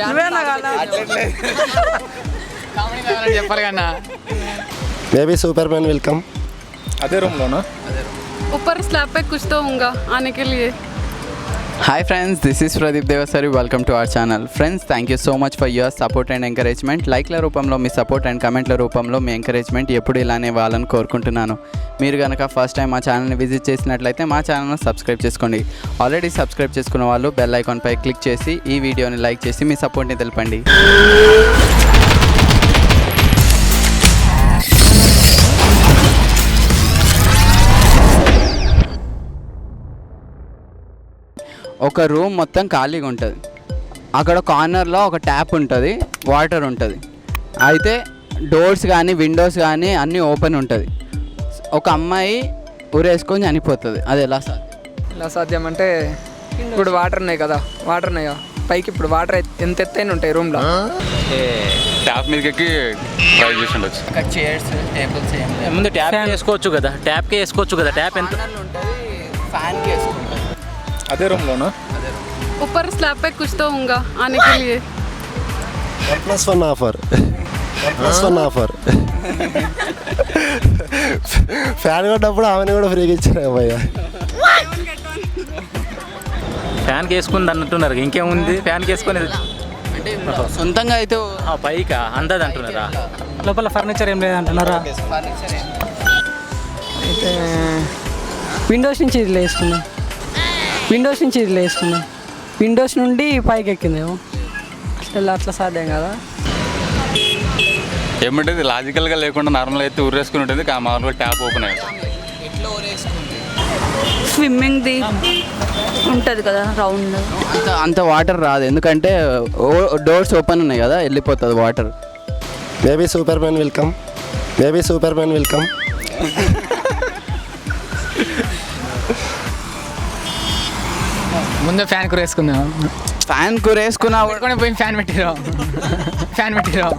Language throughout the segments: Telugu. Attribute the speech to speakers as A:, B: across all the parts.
A: నువ్వేనా కదా
B: చెప్పాలి కన్నా
C: maybe Superman will come
D: అదే రూమ్లోనా
A: ऊपर स्लैब पे कुछ तो होगा आने के लिए
B: hi friends this is Pradeep Devasari welcome to our channel friends thank you so much for your support and encouragement లైక్ల రూపంలో మీ సపోర్ట్ అండ్ కమెంట్ల రూపంలో మీ ఎంకరేజ్మెంట్ ఎప్పుడు ఇలానే ఇవ్వాలని కోరుకుంటున్నాను. మీరు కనుక ఫస్ట్ టైం మా ఛానల్ని విజిట్ చేసినట్లయితే మా ఛానల్ను సబ్స్క్రైబ్ చేసుకోండి. ఆల్రెడీ సబ్స్క్రైబ్ చేసుకున్న వాళ్ళు బెల్ ఐకాన్పై క్లిక్ చేసి ఈ వీడియోని లైక్ చేసి మీ సపోర్ట్ని తెలపండి. ఒక రూమ్ మొత్తం ఖాళీగా ఉంటుంది. అక్కడ కార్నర్లో ఒక ట్యాప్ ఉంటుంది వాటర్ ఉంటుంది. అయితే డోర్స్ కానీ విండోస్ కానీ అన్నీ ఓపెన్ ఉంటుంది. ఒక అమ్మాయి ఉరేసుకొని చనిపోతుంది. అది ఎలా సార్
E: ఇలా సాధ్యం అంటే ఇప్పుడు వాటర్ ఉన్నాయి కదా వాటర్ ఉన్నాయి? కదా పైకి ఇప్పుడు వాటర్ ఎంత ఎత్తైన ఉంటాయి రూమ్లో?
F: ట్యాప్ మీదకి ఎక్కి ట్రై చేసి ఉండొచ్చు.
B: చైర్స్ టేబుల్స్
G: ముందు ట్యాప్ వేసుకోవచ్చు కదా ట్యాప్కే వేసుకోవచ్చు కదా ట్యాప్ ఎంత
B: ఉంటుంది ఫ్యాన్కి వేసుకుంటుంది
D: అదే రూమ్లోనా
A: ऊपर स्लैब पे कुछ तो होगा आने के लिए
C: one plus one offer one plus one offer fan కొట్టినప్పుడు ఆమెను కూడా ఫ్రీగా ఇచ్చారు భయ్య
G: ఫ్యాన్కి వేసుకుంది అన్నట్టున్నారు ఇంకేముంది ఫ్యాన్కి వేసుకొని
B: అంటే సొంతంగా అయితే
G: ఆ, పైకా అందదు అంటున్నారా
H: లోపల ఫర్నిచర్ ఏం లేదంటున్నారా
B: ఫర్నిచర్
H: అయితే విండోస్ నుంచి ఇది వేసుకుందాం విండోస్ నుంచి ఇది వేసుకుందాం విండోస్ నుండి పైకి ఎక్కిందేమో అట్లా అట్లా సాధ్యం కదా?
F: ఏమంటే లాజికల్గా లేకుండా నార్మల్ అయితే ఊరేసుకుని ఉంటుంది. కా- మామూలుగా ట్యాప్ ఓపెన్
I: స్విమ్మింగ్ ది ఉంటుంది కదా రౌండ్
B: అంత అంత వాటర్ రాదు. ఎందుకంటే డోర్స్ ఓపెన్ ఉన్నాయి కదా వెళ్ళిపోతుంది
C: water maybe Superman will come maybe Superman will
E: ముందే ఫ్యాన్ కూడా వేసుకుందాం
B: ఫ్యాన్ కూరేసుకున్నా కూడా
E: పట్టుకొని పోయి ఫ్యాన్ పెట్టిరాం ఫ్యాన్ పెట్టిరాం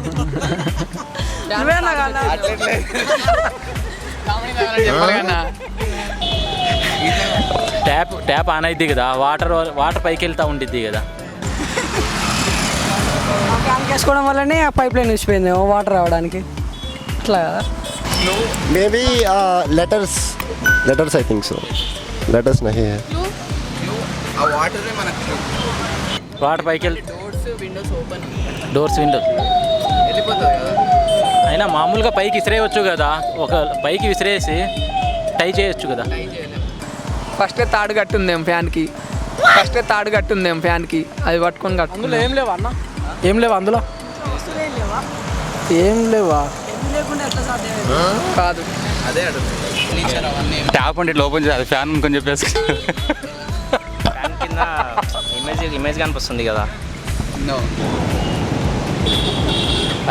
G: ట్యాప్ ట్యాప్ ఆన్ అయిద్ది కదా. వాటర్ వాటర్ పైకి వెళ్తా ఉండిద్ది కదా.
H: ఫ్యాన్ వేసుకోవడం వల్లనే ఆ పైప్ లైన్ వచ్చిపోయిందేమో వాటర్ రావడానికి. అట్లా కదా.
C: Maybe letters letters I think so letters నహి హై
B: ఆ వాటరే మనకు
G: వాటర్ పైకి వెళ్
B: doors windows open
G: doors windows
B: వెళ్ళిపోతుంది కదా.
G: అయినా మామూలుగా పైకి విసిరేయచ్చు కదా. ఒక పైకి విసిరేసి టై చేయొచ్చు కదా.
E: ఫస్ట్ తాడు కట్టుందేం ఫ్యాన్కి? ఫస్ట్ తాడు కట్టుందేం ఫ్యాన్కి? అది పట్టుకొని కట్టు.
H: అందులో ఏం లేవా అన్న? ఏం లేవా అందులో? ఏం లేవా?
E: కాదు.
B: అదే అవన్నీ
F: ట్యాప్ అంటే ఇట్లా ఓపెన్ చేయాలి. అది ఫ్యాన్ అనుకొని చెప్పేసి.
J: కింద ఇమేజ్ ఇమేజ్ కనిపిస్తుంది కదా.
B: నో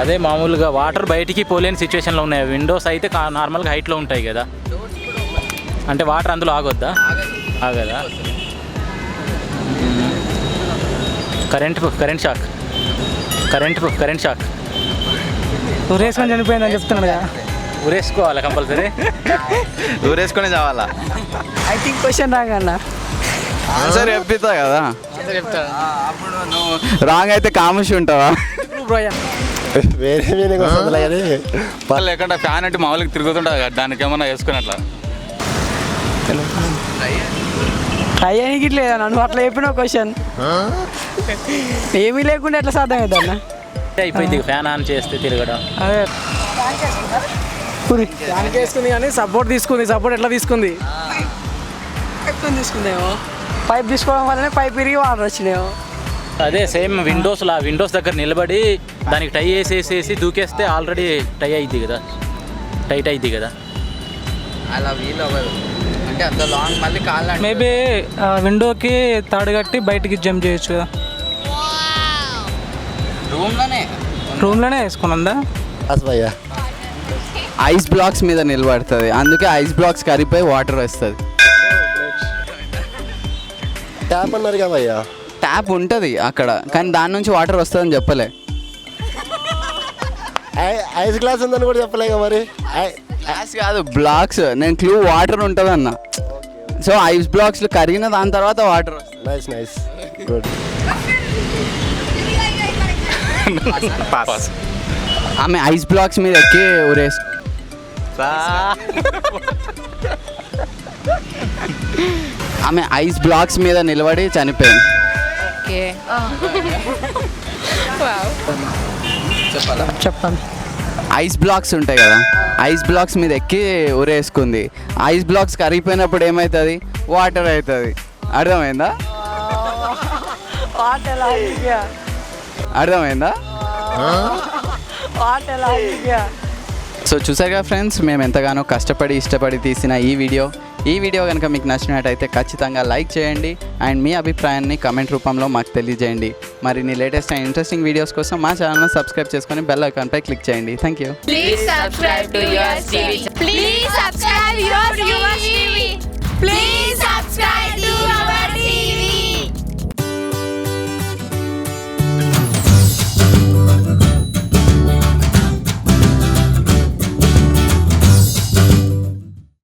G: అదే మామూలుగా వాటర్ బయటికి పోలేని సిచ్యువేషన్లో ఉన్నాయి. విండోస్ అయితే నార్మల్గా హైట్లో ఉంటాయి కదా. అంటే వాటర్ అందులో ఆగొద్దా? ఆగదా? Current current shock current current shock
H: రేసుకొని చనిపోయిందని చెప్తున్నాడు కదా
G: ఉరేసుకోవాలి కంపల్సరీ?
B: ఊరేసుకొని చావాలా
H: ఐ థింక్ క్వశ్చన్ రాంగ్ అన్న
B: ఆన్సర్ చెప్తా కదా. అప్పుడు నువ్వు రాంగ్ అయితే కాముషి ఉంటావా?
C: వేరే కానీ.
F: లేకుండా ఫ్యాన్ అంటే మామూలుగా తిరుగుతుంటుంది కదా, దానికి ఏమన్నా వేసుకుని అట్లా
H: ట్రై అయ్యకి లేదా? నన్ను అట్లా చెప్పిన క్వశ్చన్ ఏమీ లేకుండా ఎట్లా సాధ్యం అవుతుంది అన్న
G: అయిపోయింది ఫ్యాన్ ఆన్ చేస్తే తిరగడం.
H: అదే. దానికి వేసుకుంది కానీ సపోర్ట్ తీసుకుంది. సపోర్ట్ ఎట్లా తీసుకుంది? తీసుకుందేమో. పైప్ తీసుకోవడం వల్లనే పైప్ విరిగి వాటర్ వచ్చినాయేమో
G: అదే సేమ్ విండోస్లా విండోస్ దగ్గర నిలబడి దానికి టై వేసేసేసి దూకేస్తే ఆల్రెడీ టై అయింది కదా. టైట్ అయింది కదా.
B: అలా వీలు అవ్వదు. అంటే అంత లాంగ్ మళ్ళీ కాళ్ళు
H: మేబీ విండోకి తాడు కట్టి బయటికి జంప్ చేయొచ్చు కదా.
B: రూమ్లోనే.
H: రూమ్లోనే వేసుకున్నందా?
C: బస్ భయ్యా.
B: ఐస్ బ్లాక్స్ మీద నిలబడుతుంది. అందుకే ఐస్ బ్లాక్స్ కరిగిపోయి వాటర్ వస్తుంది.
C: ట్యాప్ అన్నారు కదా భయ్యా
B: ట్యాప్ ఉంటుంది అక్కడ కానీ దాని నుంచి వాటర్ వస్తుందని చెప్పలే.
C: ఐ- ఐస్ గ్లాస్ ఉందని కూడా చెప్పలేక మరి.
B: గ్లాస్ కాదు బ్లాక్స్ నేను క్లూ వాటర్ ఉంటుంది అన్న. సో ఐస్ బ్లాక్స్ కరిగిన దాని తర్వాత వాటర్ వస్తుంది.
C: నైస్ నైస్ గుడ్
F: పాస్
B: ఆమె ఐస్ బ్లాక్స్ మీద ఎక్కి ఊరేసు. ఆమె ఐస్ బ్లాక్స్ మీద నిలబడి చనిపోయింది.
A: ఓకే.
H: చెప్పండి.
B: ఐస్ బ్లాక్స్ ఉంటాయి కదా ఐస్ బ్లాక్స్ మీద ఎక్కి ఊరేసుకుంది. ఐస్ బ్లాక్స్ కరిగిపోయినప్పుడు ఏమవుతుంది వాటర్ అవుతుంది అర్థమైందా? అర్థమైందా? సో చూసారుగా ఫ్రెండ్స్ మేము ఎంతగానో కష్టపడి ఇష్టపడి తీసిన ఈ వీడియో. ఈ వీడియో కనుక మీకు నచ్చినట్టయితే ఖచ్చితంగా లైక్ చేయండి అండ్ మీ అభిప్రాయాన్ని కమెంట్ రూపంలో మాకు తెలియజేయండి మరిన్ని లేటెస్ట్ అండ్ ఇంట్రెస్టింగ్ వీడియోస్ కోసం మా ఛానల్ను సబ్స్క్రైబ్ చేసుకొని బెల్ ఐకాన్పై క్లిక్ చేయండి
I: thank you your TV. Please subscribe your TV. Please subscribe to our TV.